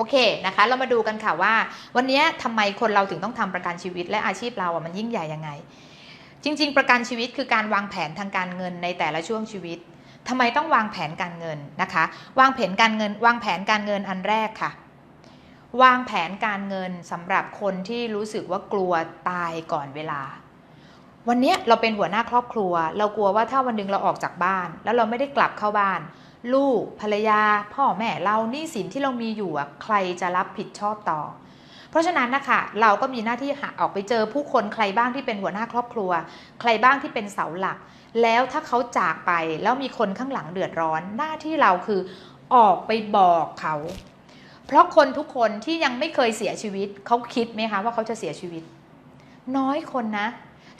โอเคนะคะ เรามาดูกันค่ะว่า วันนี้ทำไมคนเราถึงต้องทำประกันชีวิต และอาชีพเราอะมันยิ่งใหญ่ยังไง จริง ๆ ประกันชีวิตคือการวางแผนทางการเงินในแต่ละช่วงชีวิตทำไมต้องวางแผนการเงินนะคะ วางแผนการเงิน วางแผนการเงินอันแรกค่ะ วางแผนการเงินสำหรับคนที่รู้สึกว่ากลัวตายก่อนเวลา วันนี้เราเป็นหัวหน้าครอบครัว เรากลัวว่าถ้าวันหนึงเราออกจากบ้าน แล้วเราไม่ได้กลับเข้าบ้าน ลูกภรรยา พ่อแม่เราหนี้สินที่เรามีอยู่อะใครจะรับผิดชอบต่อ เพราะฉะนั้นนะคะเราก็มีหน้าที่หาออกไปเจอผู้คนใครบ้างที่เป็นหัวหน้าครอบครัว ใครบ้างที่เป็นเสาหลัก แล้วถ้าเขาจากไปแล้วมีคนข้างหลังเดือดร้อน หน้าที่เราคือออกไปบอกเขา เพราะคนทุกคนที่ยังไม่เคยเสียชีวิตเขาคิดไหมคะว่าเขาจะเสียชีวิต น้อยคนนะ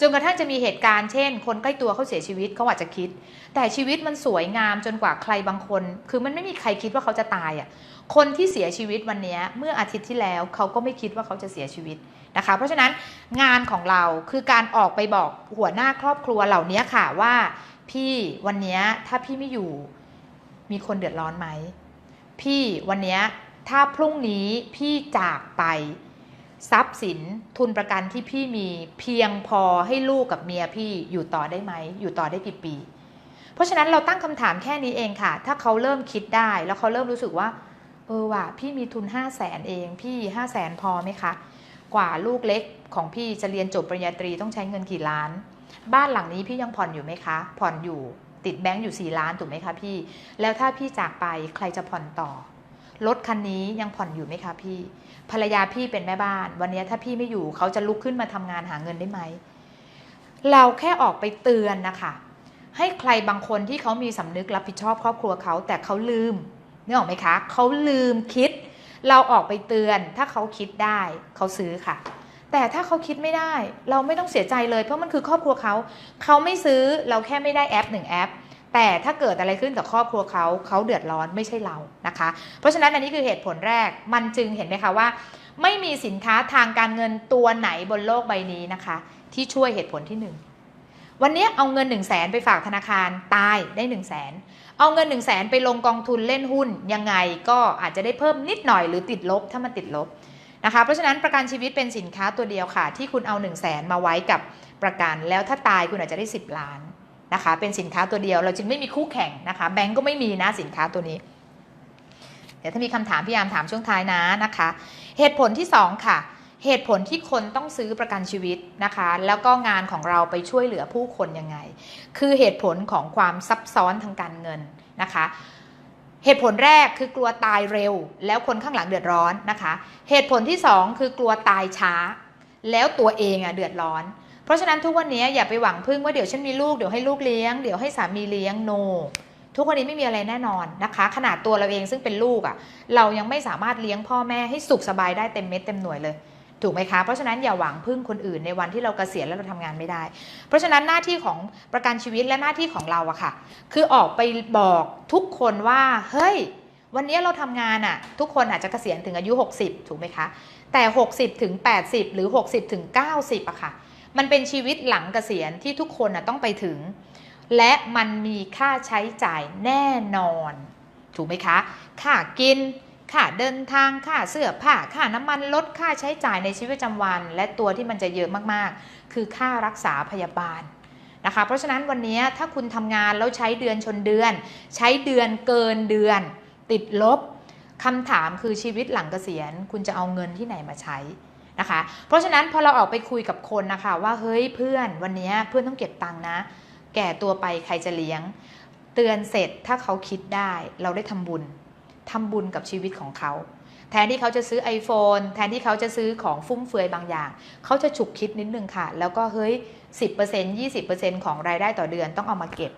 จนกระทั่งจะมีเหตุการณ์เช่น คนใกล้ตัวเขาเสียชีวิตเขาอาจจะคิด แต่ชีวิตมันสวยงามจนกว่าใครบางคน คือมันไม่มีใครคิดว่าเขาจะตายอะคนที่เสียชีวิตวันนี้เมื่ออาทิตย์ที่แล้วเขาก็ไม่คิดว่าเขาจะเสียชีวิตนะคะ เพราะฉะนั้นงานของเราคือการออกไปบอกหัวหน้าครอบครัวเหล่านี้ค่ะว่า พี่วันนี้ถ้าพี่ไม่อยู่มีคนเดือดร้อนไหม พี่วันนี้ถ้าพรุ่งนี้พี่จากไป ทรัพย์สินทุนประกันที่พี่มีเพียงพอให้ลูกกับเมียพี่อยู่ต่อได้ไหม อยู่ต่อได้กี่ปี เพราะฉะนั้นเราตั้งคำถามแค่นี้เองค่ะ ถ้าเขาเริ่มคิดได้แล้วเขาเริ่มรู้สึกว่า เออว่ะพี่มีทุน 5 0 0แสนเอง พี่ 5 0 0แสนพอไหมคะ กว่าลูกเล็กของพี่จะเรียนจบปริญญาตรีต้องใช้เงินกี่ล้าน บ้านหลังนี้พี่ยังผ่อนอยู่ไหมคะ ผ่อนอยู่ติดแบงก์อยู่ 4 ล้านถูกไหมคะพี่ แล้วถ้าพี่จากไปใครจะผ่อนต่อ รถคันนี้ยังผ่อนอยู่ไหมคะพี่ ภรรยาพี่เป็นแม่บ้าน วันนี้ถ้าพี่ไม่อยู่เขาจะลุกขึ้นมาทำงานหาเงินได้ไหม เราแค่ออกไปเตือนนะคะให้ใครบางคนที่เขามีสำนึกรับผิดชอบครอบครัวเขาแต่เขาลืมนึกออกไหมคะเขาลืมคิด เราออกไปเตือนถ้าเขาคิดได้เขาซื้อค่ะ แต่ถ้าเขาคิดไม่ได้ เราไม่ต้องเสียใจเลยเพราะมันคือครอบครัวเขาเขาไม่ซื้อเราแค่ไม่ได้แอปหนึ่งแอป แต่ถ้าเกิดอะไรขึ้นกับครอบครัวเขาเขาเดือดร้อนไม่ใช่เรานะคะ เพราะฉะนั้นอันนี้คือเหตุผลแรกมันจึงเห็นไหมคะว่า ไม่มีสินค้าทางการเงินตัวไหนบนโลกใบนี้นะคะ ที่ช่วยเหตุผลที่หนึ่งวันนี้เอาเงิน1นึ่งแสนไปฝากธนาคารตายได้1นึ่งแสนเอาเงิน1นึ่งแสนไปลงกองทุนเล่นหุ้นยังไงก็อาจจะได้เพิ่มนิดหน่อยหรือติดลบถ้ามันติดลบนะคะเพราะฉะนั้นประกันชีวิตเป็นสินค้าตัวเดียวค่ะ ที่คุณเอา1นึ่งแสนมาไว้กับประกันแล้วถ้าตายคุณอาจจะได้ 10 ล้าน นะคะ เป็นสินค้าตัวเดียว เราจึงไม่มีคู่แข่งนะคะ แบงก์ก็ไม่มีนะสินค้าตัวนี้ เดี๋ยวถ้ามีคำถามพี่ยามถามช่วงท้ายนะนะคะ เหตุผลที่ 2 ค่ะ เหตุผลที่คนต้องซื้อประกันชีวิตนะคะ แล้วก็งานของเราไปช่วยเหลือผู้คนยังไง คือเหตุผลของความซับซ้อนทางการเงินนะคะเหตุผลแรกคือกลัวตายเร็ว แล้วคนข้างหลังเดือดร้อนนะคะ เหตุผลที่ 2 คือกลัวตายช้า แล้วตัวเองอะเดือดร้อน ราะฉะนั้นทุกวันนี้อย่าไปหวังพึ่งว่าเดี๋ยวฉันมีลูกเดี๋ยวให้ลูกเลี้ยงเดี๋ยวให้สามีเลี้ยงโนทุกวันนี้ไม่มีอะไรแน่นอนนะคะ ขนาดตัวเราเองซึ่งเป็นลูกอะ่ะ เรายังไม่สามารถเลี้ยงพ่อแม่ให้สุขสบายได้เต็มเม็ดเต็มหน่วยเลยถูกไหมคะ เพราะฉะนั้นอย่าหวังพึ่งคนอื่นในวันที่เรากเกษียณแล้วเราทำงานไม่ได้ เพราะฉะนั้นหน้าที่ของประกันชีวิตและหน้าที่ของเราอะค่ะ คือออกไปบอกทุกคนว่าเฮ้ย วันนี้เราทำงานอะทุกคนอาจจะเกษียณถึงอายุ 60 ถูกไหมคะ แต่ 60 ถึง 80 หรือ 60 ถึง 90อะค่ะ มันเป็นชีวิตหลังเกษียณที่ทุกคนต้องไปถึง และมันมีค่าใช้จ่ายแน่นอน ถูกไหมคะ ค่ากิน ค่าเดินทาง ค่าเสื้อผ้า ค่าน้ำมันลด ค่าใช้จ่ายในชีวิตประจำวัน และตัวที่มันจะเยอะมากๆ คือค่ารักษาพยาบาลนะคะ เพราะฉะนั้นวันนี้ถ้าคุณทำงานแล้วใช้เดือนชนเดือน ใช้เดือนเกินเดือน ติดลบคำถามคือชีวิตหลังเกษียณ คุณจะเอาเงินที่ไหนมาใช้ นะคะ เพราะฉะนั้นพอเราออกไปคุยกับคนนะคะว่าเฮ้ยเพื่อนวันนี้เพื่อนต้องเก็บตังค์นะ แก่ตัวไปใครจะเลี้ยง เตือนเสร็จถ้าเขาคิดได้ เราได้ทำบุญทำบุญกับชีวิตของเขาแทนที่เขาจะซื้อ iPhone แทนที่เขาจะซื้อของฟุ่มเฟือยบางอย่าง เขาจะฉุกคิดนิดนึงค่ะ แล้วก็เฮ้ย 10% 20%ของรายได้ต่อเดือนต้องเอามาเก็บ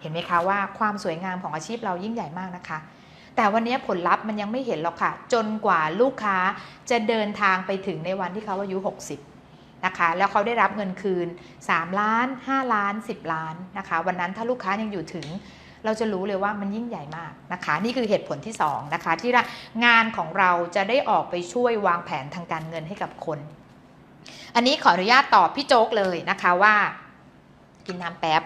เห็นไหมคะว่าความสวยงามของอาชีพเรายิ่งใหญ่มากนะคะ แต่วันนี้ผลลัพธ์มันยังไม่เห็นหรอกค่ะ จนกว่าลูกค้าจะเดินทางไปถึงในวันที่เขาอายุ 60 นะคะ แล้วเขาได้รับเงินคืน 3 ล้าน 5 ล้าน 10 ล้านนะคะ วันนั้นถ้าลูกค้ายังอยู่ถึงเราจะรู้เลยว่ามันยิ่งใหญ่มากนะคะ นี่คือเหตุผลที่2นะคะที่งานของเราจะได้ออกไปช่วยวางแผนทางการเงินให้กับคน อันนี้ขออนุญาตตอบพี่โจ๊กเลยนะคะว่า กินน้ำแป๊บ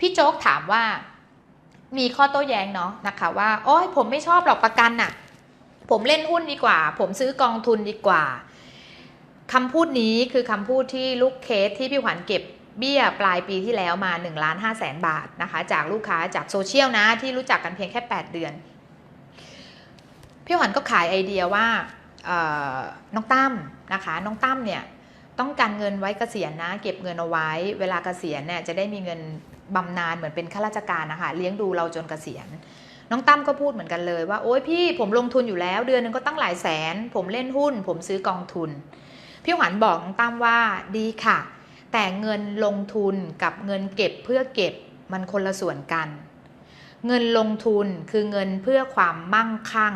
พี่โจ๊กถามว่า มีข้อโต้แย้งเนาะนะคะว่าโอ้ยผมไม่ชอบหรอกประกันน่ะ ผมเล่นหุ้นดีกว่า ผมซื้อกองทุนดีกว่าคำพูดนี้คือคำพูดที่ลูกเคสที่พี่ขวัญเก็บเบี้ยปลายปีที่แล้วมา1ล้าน5แสนบาทนะคะ จากลูกค้าจากโซเชียลนะที่รู้จักกันเพียงแค่ 8 เดือน พี่ขวัญก็ขายไอเดียว่าน้องตั้มนะคะน้องตั้มเนี่ยต้องการเงินไว้เกษียณนะ เก็บเงินเอาไว้ เวลาเกษียณเนี่ยจะได้มีเงิน บำนาญเหมือนเป็นข้าราชการนะคะเลี้ยงดูเราจนเกษียณน้องตั้มก็พูดเหมือนกันเลยว่าโอ๊ยพี่ผมลงทุนอยู่แล้วเดือนหนึงก็ตั้งหลายแสน ผมเล่นหุ้น ผมซื้อกองทุน พี่ขวัญบอกน้องตั้มว่าดีค่ะ แต่เงินลงทุนกับเงินเก็บเพื่อเก็บมันคนละส่วนกัน เงินลงทุนคือเงินเพื่อความมั่งคั่ง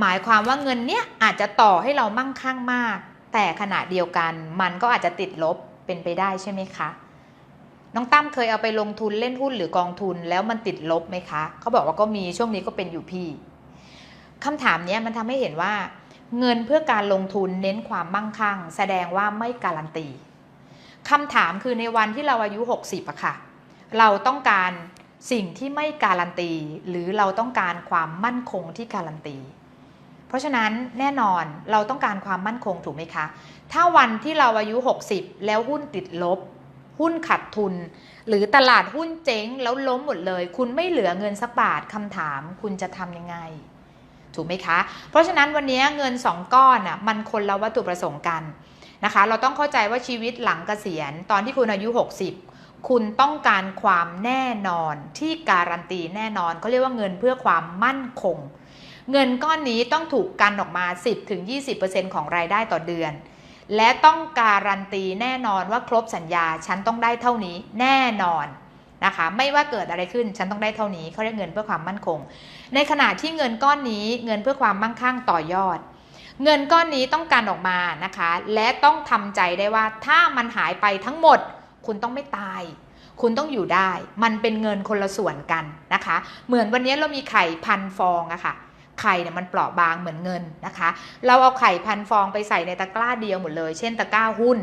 หมายความว่าเงินเนี้ยอาจจะต่อให้เรามั่งคั่งมาก แต่ขณะเดียวกันมันก็อาจจะติดลบเป็นไปได้ใช่ไหมคะ น้องตั้มเคยเอาไปลงทุนเล่นหุ้นหรือกองทุนแล้วมันติดลบไหมคะ เขาบอกว่าก็มีช่วงนี้ก็เป็นอยู่พี่คำถามนี้มันทำให้เห็นว่า เงินเพื่อการลงทุนเน้นความมั่งคั่ง แสดงว่าไม่การันตีคำถามคือในวันที่เราอายุ 60อะค่ะ เราต้องการสิ่งที่ไม่การันตี หรือเราต้องการความมั่นคงที่การันตี เพราะฉะนั้นแน่นอนเราต้องการความมั่นคงถูกไหมคะ ถ้าวันที่เราอายุ 60 แล้วหุ้นติดลบ หุ้นขาดทุน หรือตลาดหุ้นเจ๊งแล้วล้มหมดเลย คุณไม่เหลือเงินสักบาทคำถาม คุณจะทำยังไง ถูกไหมคะ เพราะฉะนั้นวันนี้เงิน2ก้อนอะมันคนละวัตถุประสงค์กันนะคะ เราต้องเข้าใจว่าชีวิตหลังเกษียณ ตอนที่คุณอายุ 60 คุณต้องการความแน่นอนที่การันตีแน่นอนเขาเรียกว่าเงินเพื่อความมั่นคง เงินก้อนนี้ต้องถูกกันออกมา 10-20%ของรายได้ต่อเดือน และต้องการันตีแน่นอนว่าครบสัญญาฉันต้องได้เท่านี้แน่นอนนะคะไม่ว่าเกิดอะไรขึ้นฉันต้องได้เท่านี้เขาเรียกเงินเพื่อความมั่นคง ในขณะที่เงินก้อนนี้เงินเพื่อความมั่งคั่งต่อยอด เงินก้อนนี้ต้องการออกมานะคะ และต้องทำใจได้ว่าถ้ามันหายไปทั้งหมด คุณต้องไม่ตาย คุณต้องอยู่ได้ มันเป็นเงินคนละส่วนกันนะคะ เหมือนวันนี้เรามีไข่พันฟองอะค่ะ ไข่เนี่ยมันเปราะบางเหมือนเงินนะคะ เราเอาไข่พันฟองไปใส่ในตะกร้าเดียวหมดเลย เช่นตะกร้าหุ้น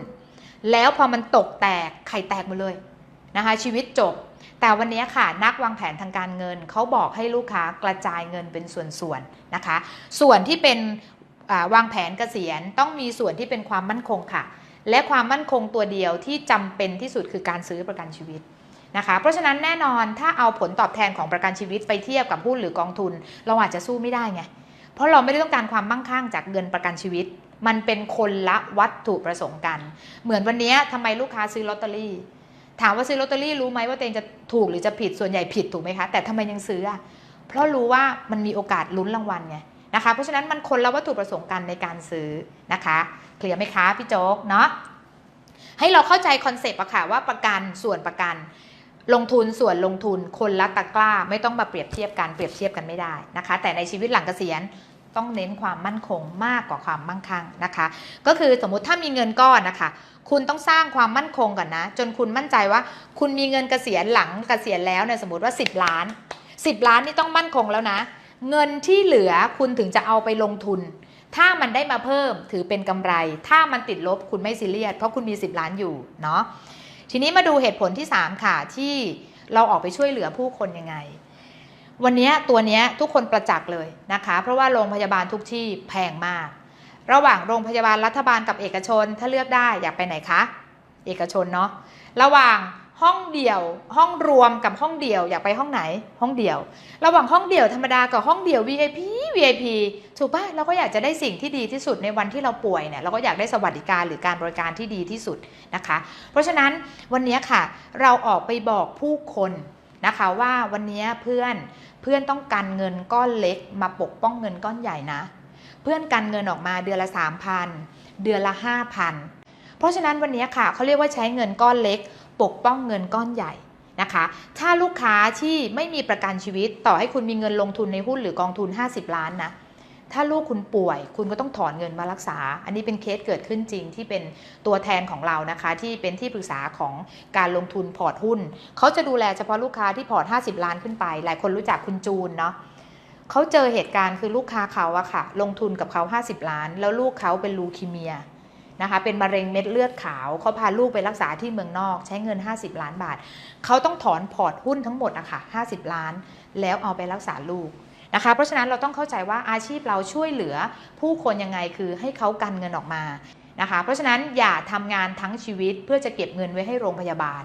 แล้วพอมันตกแตกไข่แตกหมดเลยนะคะ ชีวิตจบ แต่วันนี้ค่ะนักวางแผนทางการเงินเขาบอกให้ลูกค้ากระจายเงินเป็นส่วนๆนะคะ ส่วนที่เป็นวางแผนเกษียณต้องมีส่วนที่เป็นความมั่นคงค่ะ และความมั่นคงตัวเดียวที่จำเป็นที่สุดคือการซื้อประกันชีวิต นะคะเพราะฉะนั้นแน่นอนถ้าเอาผลตอบแทนของประกันชีวิตไปเทียบกับหุ้นหรือกองทุน เราอาจจะสู้ไม่ได้ไงเพราะเราไม่ได้ต้องการความมั่งคั่งจากเงินประกันชีวิต มันเป็นคนละวัตถุประสงค์กัน เหมือนวันนี้ทำไมลูกค้าซื้อลอตเตอรี่ ถามว่าซื้อลอตเตอรี่รู้ไหมว่าตัวเองจะถูกหรือจะผิดส่วนใหญ่ผิดถูกไหมคะแต่ทำไมยังซื้ออะเพราะรู้ว่ามันมีโอกาสลุ้นรางวัลไงนะคะเพราะฉะนั้นมันคนละวัตถุประสงค์กันในการซื้อนะคะเคลียร์ไหมคะพี่โจ๊กเนาะให้เราเข้าใจคอนเซปต์อะค่ะว่าประกันส่วนประกัน ลงทุนส่วนลงทุนคนละตะกร้าไม่ต้องมาเปรียบเทียบกันเปรียบเทียบกันไม่ได้นะคะ แต่ในชีวิตหลังเกษียณต้องเน้นความมั่นคงมากกว่าความมั่งคั่งนะคะ ก็คือสมมุติถ้ามีเงินก้อนนะคะ คุณต้องสร้างความมั่นคงก่อนนะ จนคุณมั่นใจว่า คุณมีเงินเกษียณหลังเกษียณแล้วเนี่ยสมมติว่า 10 ล้าน 10 ล้านนี่ต้องมั่นคงแล้วนะ เงินที่เหลือคุณถึงจะเอาไปลงทุน ถ้ามันได้มาเพิ่มถือเป็นกำไร ถ้ามันติดลบคุณไม่ซีเรียสเพราะคุณมี 10 ล้านอยู่เนาะ ทีนี้มาดูเหตุผลที่ 3 ค่ะ ที่เราออกไปช่วยเหลือผู้คนยังไง วันนี้ตัวนี้ทุกคนประจักษ์เลยนะคะ เพราะว่าโรงพยาบาลทุกที่แพงมาก ระหว่างโรงพยาบาลรัฐบาลกับเอกชนถ้าเลือกได้อยากไปไหนคะ เอกชนเนาะระหว่าง ห้องเดี่ยว ห้องรวมกับห้องเดี่ยวอยากไปห้องไหน ห้องเดี่ยว ระหว่างห้องเดี่ยวธรรมดากับห้องเดี่ยว VIP VIP ถูกปะเราก็อยากจะได้สิ่งที่ดีที่สุดในวันที่เราป่วยเนี่ยเราก็อยากได้สวัสดิการหรือการบริการที่ดีที่สุดนะคะ เพราะฉะนั้นวันนี้ค่ะ เราออกไปบอกผู้คนนะคะว่าวันนี้เพื่อนเพื่อนต้องการเงินก้อนเล็ก มาปกป้องเงินก้อนใหญ่นะ เพื่อนกันเงินออกมาเดือนละ 3,000 เดือนละ 5,000 เพราะฉะนั้นวันนี้ค่ะเขาเรียกว่าใช้เงินก้อนเล็ก ปกป้องเงินก้อนใหญ่นะคะ ถ้าลูกค้าที่ไม่มีประกันชีวิตต่อให้คุณมีเงินลงทุนในหุ้นหรือกองทุน 50 ล้านนะถ้าลูกคุณป่วย คุณก็ต้องถอนเงินมารักษา อันนี้เป็นเคสเกิดขึ้นจริงที่เป็นตัวแทนของเรานะคะ ที่เป็นที่ปรึกษาของการลงทุนพอร์ตหุ้น เขาจะดูแลเฉพาะลูกค้าที่พอร์ต 50 ล้านขึ้นไป หลายคนรู้จักคุณจูนเนาะเขาเจอเหตุการณ์คือลูกค้าเขาอะค่ะ ลงทุนกับเขา 50 ล้าน แล้วลูกเขาเป็นลูคีเมีย นะคะเป็นมะเร็งเม็ดเลือดขาวเขาพาลูกไปรักษาที่เมืองนอก ใช้เงิน 50 ล้านบาทเขาต้องถอนพอร์ตหุ้นทั้งหมดอะค่ะ50 ล้าน แล้วเอาไปรักษาลูกนะคะ เพราะฉะนั้นเราต้องเข้าใจว่าอาชีพเราช่วยเหลือผู้คนยังไงคือให้เขากันเงินออกมานะคะ เพราะฉะนั้นอย่าทำงานทั้งชีวิตเพื่อจะเก็บเงินไว้ให้โรงพยาบาล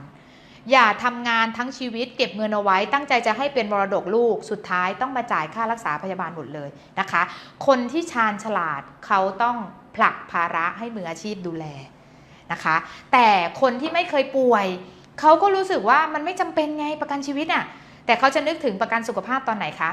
อย่าทำงานทั้งชีวิต เก็บเงินเอาไว้ ตั้งใจจะให้เป็นมรดกลูกสุดท้ายต้องมาจ่ายค่ารักษาพยาบาลหมดเลยนะคะ คนที่ชาญฉลาดเขาต้อง ผลักภาระให้มืออาชีพดูแลนะคะ แต่คนที่ไม่เคยป่วย เขาก็รู้สึกว่ามันไม่จำเป็นไงประกันชีวิตน่ะ แต่เขาจะนึกถึงประกันสุขภาพตอนไหนคะ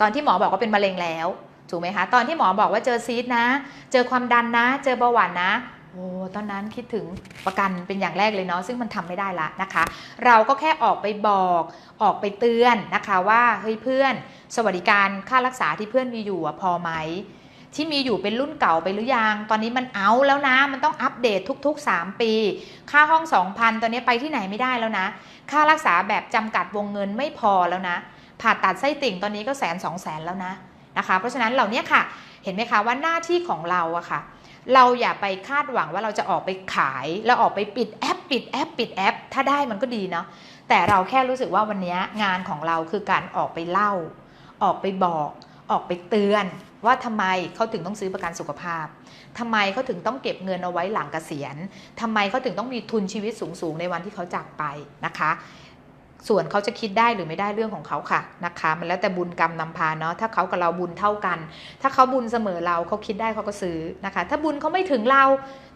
ตอนที่หมอบอกว่าเป็นมะเร็งแล้วถูกไหมคะ ตอนที่หมอบอกว่าเจอซีดนะ เจอความดันนะ เจอเบาหวานนะโอ้ตอนนั้นคิดถึงประกันเป็นอย่างแรกเลยเนาะซึ่งมันทำไม่ได้ละนะคะ เราก็แค่ออกไปบอกออกไปเตือนนะคะว่าเฮ้ยเพื่อน สวัสดิการค่ารักษาที่เพื่อนมีอยู่พอไหม ที่มีอยู่เป็นรุ่นเก่าไปหรือยัง ตอนนี้มันเอาแล้วนะ มันต้องอัปเดตทุกๆ 3 ปี ค่าห้อง 2,000 ตอนนี้ไปที่ไหนไม่ได้แล้วนะ ค่ารักษาแบบจำกัดวงเงินไม่พอแล้วนะ ผ่าตัดไส้ติ่งตอนนี้ก็แสนสองแสนแล้วนะนะคะ เพราะฉะนั้นเหล่านี้ค่ะ เห็นไหมคะว่าหน้าที่ของเราอะค่ะ เราอย่าไปคาดหวังว่าเราจะออกไปขายแล้วออกไปปิดแอป ปิดแอป ปิดแอป ถ้าได้มันก็ดีเนาะ แต่เราแค่รู้สึกว่าวันนี้งานของเราคือการออกไปเล่า ออกไปบอก ออกไปเตือน ว่าทำไมเขาถึงต้องซื้อประกันสุขภาพทำไมเขาถึงต้องเก็บเงินเอาไว้หลังเกษียณทำไมเขาถึงต้องมีทุนชีวิตสูงๆในวันที่เขาจากไปนะคะ ส่วนเขาจะคิดได้หรือไม่ได้เรื่องของเขาค่ะนะคะ มันแล้วแต่บุญกรรมนำพาเนาะ ถ้าเขากับเราบุญเท่ากัน ถ้าเขาบุญเสมอเราเขาคิดได้เขาก็ซื้อนะคะ ถ้าบุญเขาไม่ถึงเรา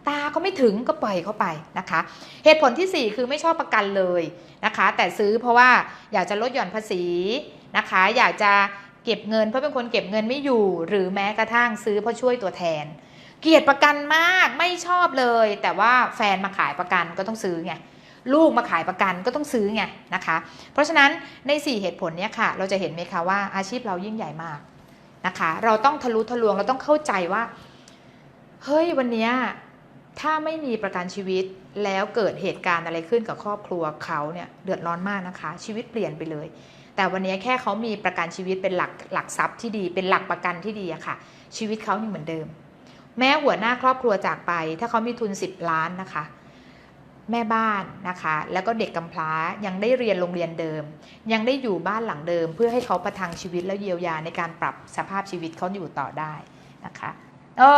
ตาเขาไม่ถึงก็ปล่อยเขาไปนะคะ เหตุผลที่ 4 คือไม่ชอบประกันเลยนะคะ แต่ซื้อเพราะว่าอยากจะลดหย่อนภาษีนะคะ อยากจะ เก็บเงินเพราะเป็นคนเก็บเงินไม่อยู่ หรือแม้กระทั่งซื้อเพราะช่วยตัวแทน เกลียดประกันมากไม่ชอบเลย แต่ว่าแฟนมาขายประกันก็ต้องซื้อไงลูกมาขายประกันก็ต้องซื้อไงนะคะ เพราะฉะนั้นใน 4 เหตุผลเนี้ยค่ะ เราจะเห็นไหมคะว่าอาชีพเรายิ่งใหญ่มากนะคะ เราต้องทะลุทะลวงเราต้องเข้าใจว่า เฮ้ยวันนี้ถ้าไม่มีประกันชีวิตแล้วเกิดเหตุการณ์อะไรขึ้นกับครอบครัวเขาเนี่ยเดือดร้อนมากนะคะ ชีวิตเปลี่ยนไปเลย แต่วันนี้แค่เขามีประกันชีวิตเป็นหลักหลักทรัพย์ที่ดีเป็นหลักประกันที่ดีอะค่ะ ชีวิตเขายังเหมือนเดิม แม้หัวหน้าครอบครัวจากไป ถ้าเขามีทุน 10 ล้านนะคะ แม่บ้านนะคะ แล้วก็เด็กกำพร้ายังได้เรียนโรงเรียนเดิม ยังได้อยู่บ้านหลังเดิม เพื่อให้เขาประทังชีวิตแล้วเยียวยาในการปรับสภาพชีวิตเขาอยู่ต่อได้นะคะ โอ้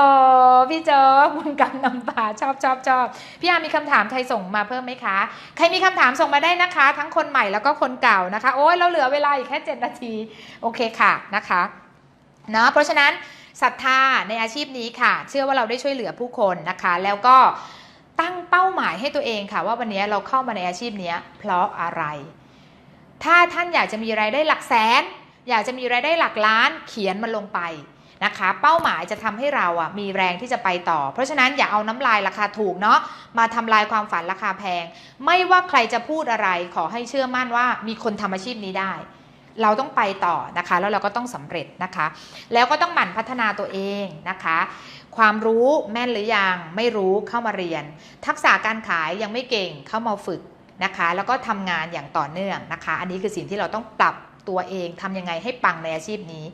พี่เจอบุญกรรมนำพาชอบชอบชอบพี่อามีคำถามใครส่งมาเพิ่มไหมคะ ใครมีคำถามส่งมาได้นะคะ ทั้งคนใหม่แล้วก็คนเก่านะคะ โอ้ยเราเหลือเวลาอีกแค่7นาที โอเคค่ะนะคะเนาะเพราะฉะนั้นศรัทธาในอาชีพนี้ค่ะ เชื่อว่าเราได้ช่วยเหลือผู้คนนะคะ แล้วก็ตั้งเป้าหมายให้ตัวเองค่ะ ว่าวันนี้เราเข้ามาในอาชีพนี้เพราะอะไร ถ้าท่านอยากจะมีรายได้หลักแสน อยากจะมีรายได้หลักล้านเขียนมันลงไป นะคะ เป้าหมายจะทำให้เราอะมีแรงที่จะไปต่อ เพราะฉะนั้นอย่าเอาน้ำลายราคาถูกเนาะมาทำลายความฝันราคาแพง ไม่ว่าใครจะพูดอะไรขอให้เชื่อมั่นว่ามีคนทำอาชีพนี้ได้ เราต้องไปต่อนะคะ แล้วเราก็ต้องสำเร็จนะคะ แล้วก็ต้องหมั่นพัฒนาตัวเองนะคะ ความรู้แม่นหรือยังไม่รู้เข้ามาเรียน ทักษะการขายยังไม่เก่งเข้ามาฝึกนะคะแล้วก็ทำงานอย่างต่อเนื่องนะคะ อันนี้คือสิ่งที่เราต้องปรับตัวเองทำยังไงให้ปังในอาชีพนี้